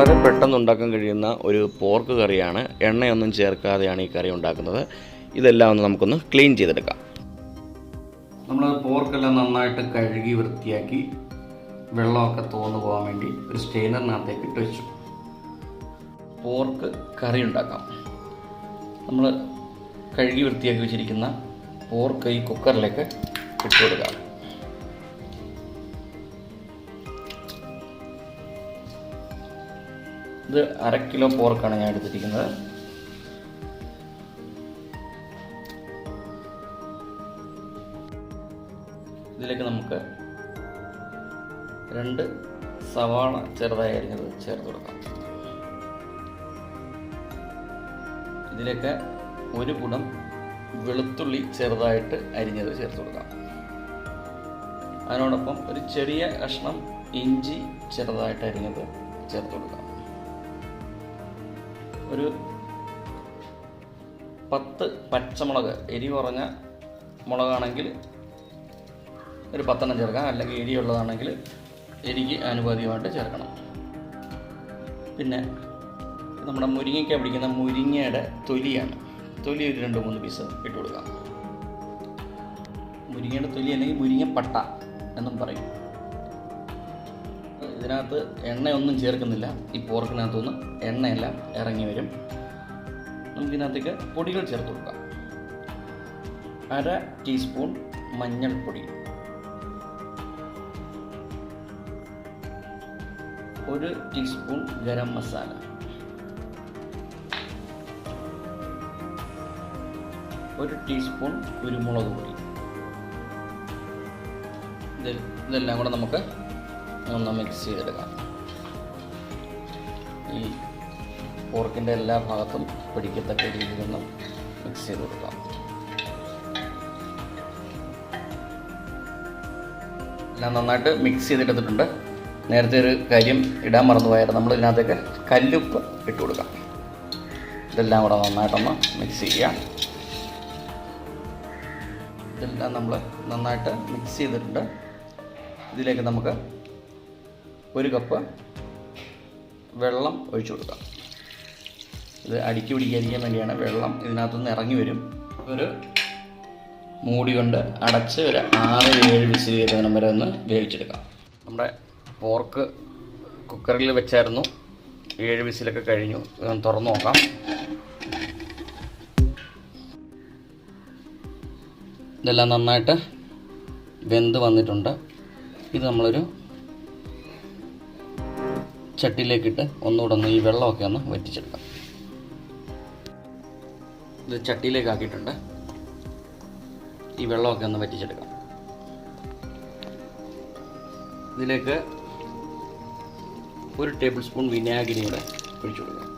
വളരെ പെട്ടെന്ന് ഉണ്ടാക്കാൻ കഴിയുന്ന ഒരു പോർക്ക് കറിയാണ്. എണ്ണയൊന്നും ചേർക്കാതെയാണ് ഈ കറി ഉണ്ടാക്കുന്നത്. ഇതെല്ലാം ഒന്ന് നമുക്കൊന്ന് ക്ലീൻ ചെയ്തെടുക്കാം. നമ്മൾ പോർക്കെല്ലാം നന്നായിട്ട് കഴുകി വൃത്തിയാക്കി വെള്ളമൊക്കെ തോന്നു പോകാൻ വേണ്ടി ഒരു സ്റ്റെയിനറിനകത്തേക്ക് ഇട്ട് വെച്ചു. പോർക്ക് കറി ഉണ്ടാക്കാം. നമ്മൾ കഴുകി വൃത്തിയാക്കി വെച്ചിരിക്കുന്ന പോർക്ക് ഈ കുക്കറിലേക്ക് ഇട്ട് കൊടുക്കാം. ഇത് അര കിലോ പോർക്കാണ് ഞാൻ എടുത്തിരിക്കുന്നത്. ഇതിലേക്ക് നമുക്ക് രണ്ട് സവാള ചെറുതായി അരിഞ്ഞത് ചേർത്ത് കൊടുക്കാം. ഇതിലേക്ക് ഒരു കുടം വെളുത്തുള്ളി ചെറുതായിട്ട് അരിഞ്ഞത് ചേർത്ത് കൊടുക്കാം. അതിനോടൊപ്പം ഒരു ചെറിയ കഷ്ണം ഇഞ്ചി ചെറുതായിട്ട് അരിഞ്ഞത് ചേർത്ത് കൊടുക്കാം. ഒരു പത്ത് പച്ചമുളക് എരി കുറഞ്ഞ മുളകാണെങ്കിൽ ഒരു പത്തെണ്ണം ചേർക്കാം. അല്ലെങ്കിൽ എരിയുള്ളതാണെങ്കിൽ എരിക്ക് അനുപാതികമായിട്ട് ചേർക്കണം. പിന്നെ നമ്മുടെ മുരിങ്ങയ്ക്ക പിടിക്കുന്ന മുരിങ്ങയുടെ തൊലിയാണ്. തൊലി ഒരു രണ്ട് മൂന്ന് പീസ് ഇട്ട് കൊടുക്കാം. മുരിങ്ങയുടെ തൊലി അല്ലെങ്കിൽ മുരിങ്ങപ്പട്ട എന്നും പറയും. ഇതിനകത്ത് എണ്ണയൊന്നും ചേർക്കുന്നില്ല. ഈ പോർക്കിനകത്തുനിന്ന് എണ്ണയെല്ലാം ഇറങ്ങി വരും. നമുക്കിതിനകത്തേക്ക് പൊടികൾ ചേർത്ത് കൊടുക്കാം. അര ടീസ്പൂൺ മഞ്ഞൾപ്പൊടി. ഒരു ടീസ്പൂൺ ഗരം മസാല. ഒരു ടീസ്പൂൺ കുരുമുളക് പൊടി. ഇത് ഇതെല്ലാം കൂടെ നമുക്ക് ഒന്ന് മിക്സ് ചെയ്തെടുക്കാം. ഈ പോർക്കിന്റെ എല്ലാ ഭാഗത്തും പിടിക്കത്തക്ക രീതിയിലൊന്ന് മിക്സ് ചെയ്ത് കൊടുക്കാം. എല്ലാം നന്നായിട്ട് മിക്സ് ചെയ്തിട്ടെടുത്തിട്ടുണ്ട് നേരത്തെ ഒരു കാര്യം ഇടാൻ മറന്നുപോയായിരുന്നു. നമ്മൾ ഇതിനകത്തേക്ക് കല്ലുപ്പ് ഇട്ട് കൊടുക്കാം. ഇതെല്ലാം കൂടെ നന്നായിട്ടൊന്ന് മിക്സ് ചെയ്യാം ഇതെല്ലാം നമ്മൾ നന്നായിട്ട് മിക്സ് ചെയ്തിട്ടുണ്ട്. ഇതിലേക്ക് നമുക്ക് ഒരു കപ്പ് വെള്ളം ഒഴിച്ചു കൊടുക്കാം ഇത് അടിക്കി പിടിക്കാതിരിക്കാൻ വേണ്ടിയാണ് വെള്ളം ഇതിനകത്തുനിന്ന് ഇറങ്ങി വരും. ഒരു മൂടി കൊണ്ട് അടച്ച് ഒരു ആറ് ഏഴ് വിസിൽ വരുന്ന വരെ ഒന്ന് വേവിച്ചെടുക്കാം. നമ്മുടെ പോർക്ക് കുക്കറിൽ വെച്ചായിരുന്നു. ഏഴ് വിസിലൊക്കെ കഴിഞ്ഞു. ഇതൊന്ന് തുറന്നു നോക്കാം. ഇതെല്ലാം നന്നായിട്ട് വെന്ത് വന്നിട്ടുണ്ട്. ഇത് നമ്മളൊരു ചട്ടിയിലേക്കിട്ട് ഒന്നുകൂടെ ഒന്ന് ഈ വെള്ളമൊക്കെ ഒന്ന് വറ്റിച്ചെടുക്കാം. ഇത് ചട്ടിയിലേക്ക് ആക്കിയിട്ടുണ്ട് ഈ വെള്ളമൊക്കെ ഒന്ന് വറ്റിച്ചെടുക്കാം. ഇതിലേക്ക് ഒരു ടേബിൾ സ്പൂൺ വിനാഗിരി കൂടെ ഒഴിച്ചു കൊടുക്കാം.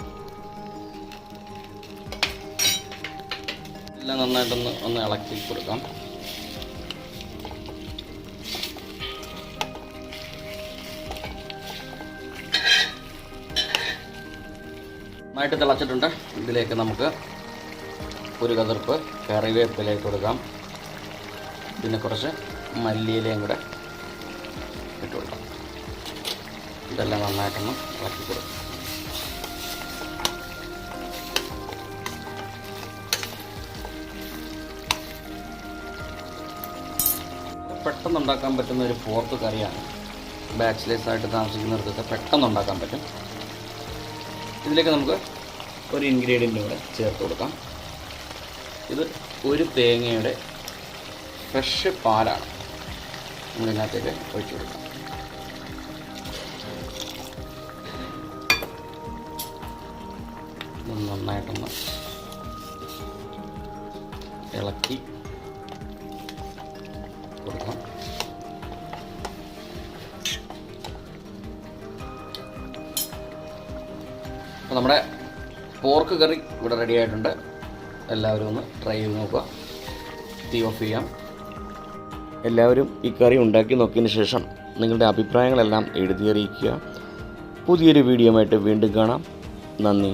എല്ലാം നന്നായിട്ടൊന്ന് ഒന്ന് ഇളക്കി കൊടുക്കാം. നന്നായിട്ട് തിളച്ചിട്ടുണ്ട്. ഇതിലേക്ക് നമുക്ക് ഒരു കതിർപ്പ് കറിവേപ്പിലേക്ക് കൊടുക്കാം. പിന്നെ കുറച്ച് മല്ലിയിലയും കൂടെ ഇട്ട് കൊടുക്കാം. ഇതെല്ലാം നന്നായിട്ടൊന്ന് ഇളക്കി കൊടുക്കാം. പെട്ടെന്ന് ഉണ്ടാക്കാൻ പറ്റുന്ന ഒരു ഫോർത്ത് കറിയാണ്. ബാച്ചിലേഴ്സ് ആയിട്ട് താമസിക്കുന്നിടത്തൊക്കെ പെട്ടെന്ന് ഉണ്ടാക്കാൻ പറ്റും. ഇതിലേക്ക് നമുക്ക് ഒരു ഇൻഗ്രീഡിയന്റ് കൂടെ ചേർത്ത് കൊടുക്കാം. ഇത് ഒരു തേങ്ങയുടെ ഫ്രഷ് പാലാണ്. നമ്മളിതിനകത്തേക്ക് ഒഴിച്ചു കൊടുക്കാം. നന്നായിട്ടൊന്ന് ഇളക്കി അപ്പോൾ നമ്മുടെ പോർക്ക് കറി ഇവിടെ റെഡി ആയിട്ടുണ്ട്. എല്ലാവരും ഒന്ന് ട്രൈ ചെയ്ത് നോക്കുക. തീ ഓഫ് ചെയ്യാം എല്ലാവരും ഈ കറി ഉണ്ടാക്കി നോക്കിയതിന് ശേഷം നിങ്ങളുടെ അഭിപ്രായങ്ങളെല്ലാം എഴുതി അറിയിക്കുക. പുതിയൊരു വീഡിയോ ആയിട്ട് വീണ്ടും കാണാം. നന്ദി.